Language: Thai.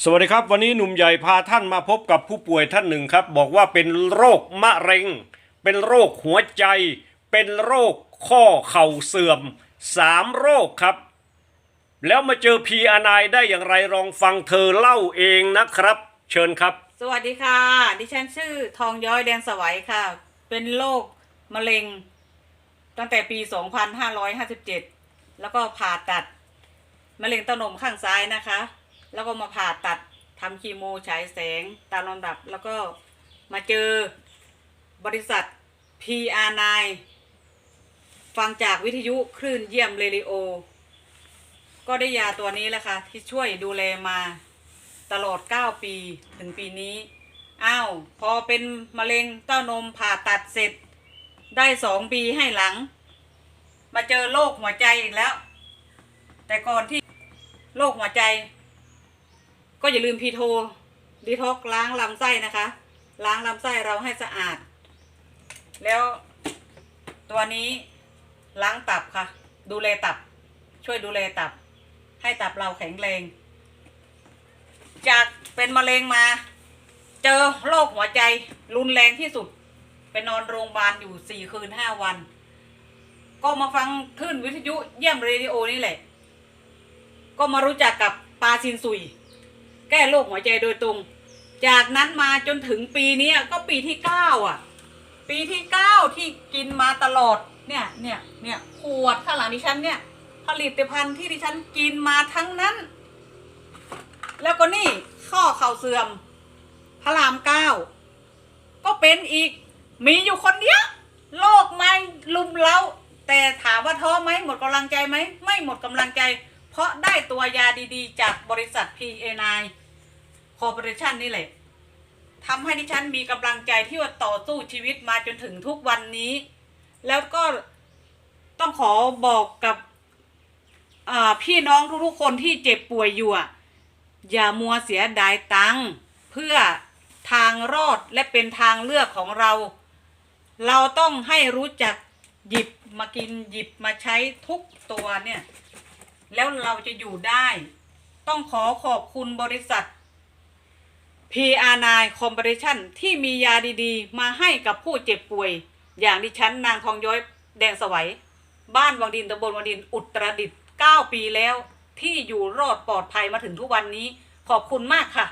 สวัสดีครับ วันนี้หนุ่มใหญ่พาท่านมาพบกับผู้ป่วยท่านหนึ่งครับ บอกว่าเป็นโรคมะเร็ง เป็นโรคหัวใจ เป็นโรคข้อเข่าเสื่อมสามโรคครับ แล้วมาเจอพีอานายได้อย่างไรลองฟังเธอเล่าเองนะครับ เชิญครับ สวัสดีค่ะ ดิฉันชื่อทองย้อยแดนสวัยค่ะ เป็นโรคมะเร็ง ตั้งแต่ปี 2557 แล้วก็ผ่าตัดมะเร็งเต้านมข้างซ้ายนะคะ แล้วก็มาผ่าตัดทำคีโมฉายแสงตามลำดับ แล้วก็มาเจอบริษัท PR9 ฟังจากวิทยุคลื่นเยี่ยมเรดิโอ ก็ได้ยาตัวนี้แหละค่ะ ที่ช่วยดูแลมาตลอด 9 ปีถึงปีนี้ อ้าว พอเป็นมะเร็งเต้านมผ่าตัดเสร็จ ได้สองปีให้หลัง มาเจอโรคหัวใจอีกแล้ว แต่ก่อนที่โรคหัวใจ ก็อย่าลืมพีโทดีท็อกล้างลำไส้นะคะ ล้างลำไส้เราให้สะอาด แล้วตัวนี้ล้างตับค่ะ ดูแลตับ ช่วยดูแลตับ ให้ตับเราแข็งแรง จากเป็นมะเร็งมา เจอโรคหัวใจรุนแรงที่สุดไปนอนโรงพยาบาลอยู่สี่คืนห้าวัน ก็มาฟังคลื่นวิทยุเยี่ยมเรดิโอนี่แหละ ก็มารู้จักกับปาซินซุย แก้โรคหัวใจโดยตรง จากนั้นมาจนถึงปีนี้ก็ปีที่เก้าอะ ปีที่เก้าที่กินมาตลอดเนี่ยเนี่ยเนี่ยขวดข้างหลังดิฉันเนี่ย ผลิตภัณฑ์ที่ดิฉันกินมาทั้งนั้น แล้วก็นี่ข้อเข่าเสื่อมพระรามเก้าก็เป็นอีกมีอยู่คนเดียวโลกไม่ลุมเล้าแต่ถามว่าท้อไหมหมดกำลังใจไหม ไม่หมดกำลังใจ เพราะได้ตัวยาดีๆ จากบริษัท PA9 Corporation นี่แหละทำให้ดิฉันมีกำลังใจที่ว่าต่อสู้ชีวิตมาจนถึงทุกวันนี้ แล้วก็ต้องขอบอกกับพี่น้องทุกๆคนที่เจ็บป่วยอยู่อะอย่ามัวเสียดายตังค์เพื่อทางรอดและเป็นทางเลือกของเรา เราต้องให้รู้จักหยิบมากินหยิบมาใช้ทุกตัวเนี่ย แล้วเราจะอยู่ได้ ต้องขอขอบคุณบริษัท PR9 Corporation ที่มียาดีๆ มาให้กับผู้เจ็บป่วย อย่างดิฉันนางทองย้อยแดงสวัย บ้านวังดินตำบลวังดินอุตรดิตถ์9ปีแล้ว ที่อยู่รอดปลอดภัยมาถึงทุกวันนี้ขอบคุณมากค่ะ